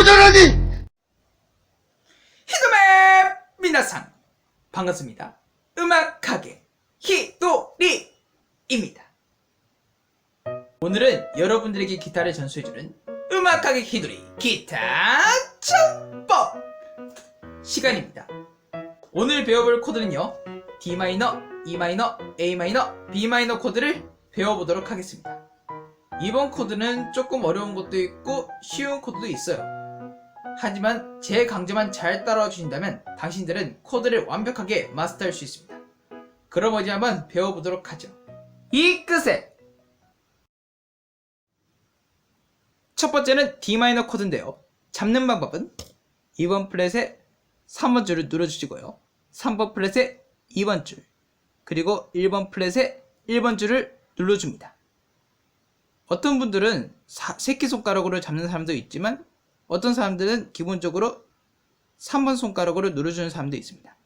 고전하니 히도메 미나상 반갑습니다. 음악하게 히도리입니다. 오늘은 여러분들에게 기타를 전수해주는 음악하게 히도리 기타 창법 시간입니다. 오늘 배워볼 코드는요 D 마이너, E 마이너, A 마이너, B 마이너 코드를 배워보도록 하겠습니다. 이번 코드는 조금 어려운 것도 있고 쉬운 코드도 있어요. 하지만 제 강좌만 잘 따라와 주신다면 당신들은 코드를 완벽하게 마스터할 수 있습니다. 그럼 어디 한번 배워보도록 하죠. 이 끝에 첫 번째는 D 마이너 코드인데요. 잡는 방법은 2번 플랫에 3번 줄을 눌러주시고요. 3번 플랫에 2번 줄 그리고 1번 플랫에 1번 줄을 눌러줍니다. 어떤 분들은 사- 새끼손가락으로 잡는 사람도 있지만 어떤 사람들은 기본적으로 3번 손가락으로 눌러주는 사람도 있습니다.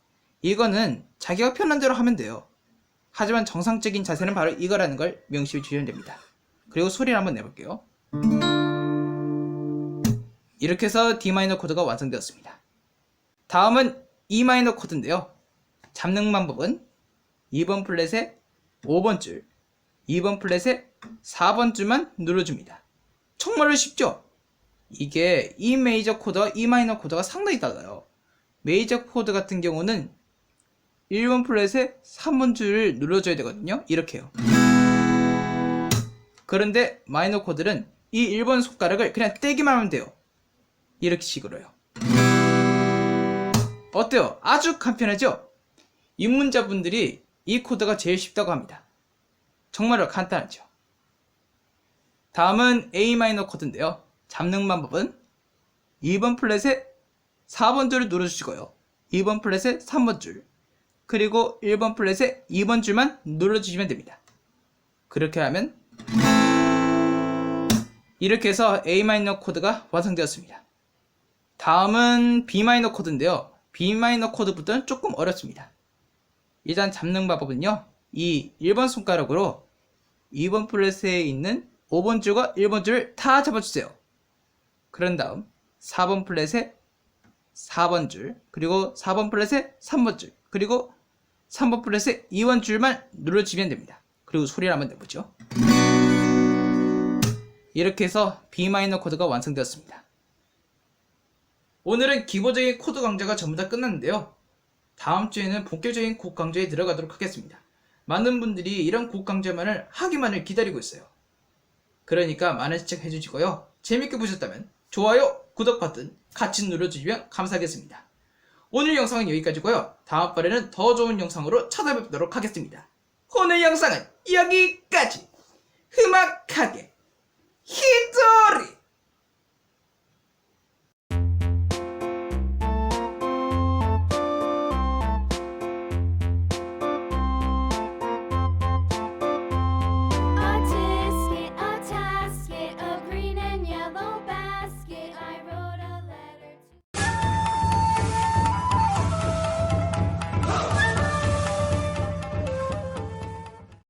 이거는 자기가 편한 대로 하면 돼요. 하지만 정상적인 자세는 바로 이거라는 걸 명심해 주시면 됩니다. 그리고 소리를 한번 내볼게요. 이렇게 해서 D 마이너 코드가 완성되었습니다. 다음은 E 마이너 코드인데요. 잡는 방법은 2번 플랫에 5번 줄, 2번 플랫에 4번 줄만 눌러줍니다. 정말로 쉽죠? 이게 E 메이저 코드와 E 마이너 코드가 상당히 달라요. 메이저 코드 같은 경우는 1번 플랫에 3번 줄을 눌러줘야 되거든요. 이렇게요. 그런데 마이너 코드는 이 1번 손가락을 그냥 떼기만 하면 돼요. 이렇게 식으로요. 어때요? 아주 간편하죠? 입문자분들이 이 코드가 제일 쉽다고 합니다. 정말로 간단하죠? 다음은 A 마이너 코드인데요. 잡는 방법은 2번 플랫에 4번 줄을 눌러주시고요. 2번 플랫에 3번 줄, 그리고 1번 플랫에 2번 줄만 눌러주시면 됩니다. 그렇게 하면 이렇게 해서 A 마이너 코드가 완성되었습니다. 다음은 B 마이너 코드인데요. B 마이너 코드부터는 조금 어렵습니다. 일단 잡는 방법은요. 이 1번 손가락으로 2번 플랫에 있는 5번 줄과 1번 줄을 다 잡아주세요. 그런 다음 4번 플랫에 4번 줄, 그리고 4번 플랫에 3번 줄, 그리고 3번 플랫에 2번 줄만 눌러주면 됩니다. 그리고 소리를 한번 내보죠. 이렇게 해서 B 마이너 코드가 완성되었습니다. 오늘은 기본적인 코드 강좌가 전부 다 끝났는데요. 다음 주에는 본격적인 곡 강좌에 들어가도록 하겠습니다. 많은 분들이 이런 곡 강좌만을 하기만을 기다리고 있어요. 그러니까 많은 시청해 주시고요. 재밌게 보셨다면 좋아요, 구독 버튼 같이 눌러주시면 감사하겠습니다. 오늘 영상은 여기까지고요. 다음 번에는 더 좋은 영상으로 찾아뵙도록 하겠습니다. 오늘 영상은 여기까지. 흠악하게 히트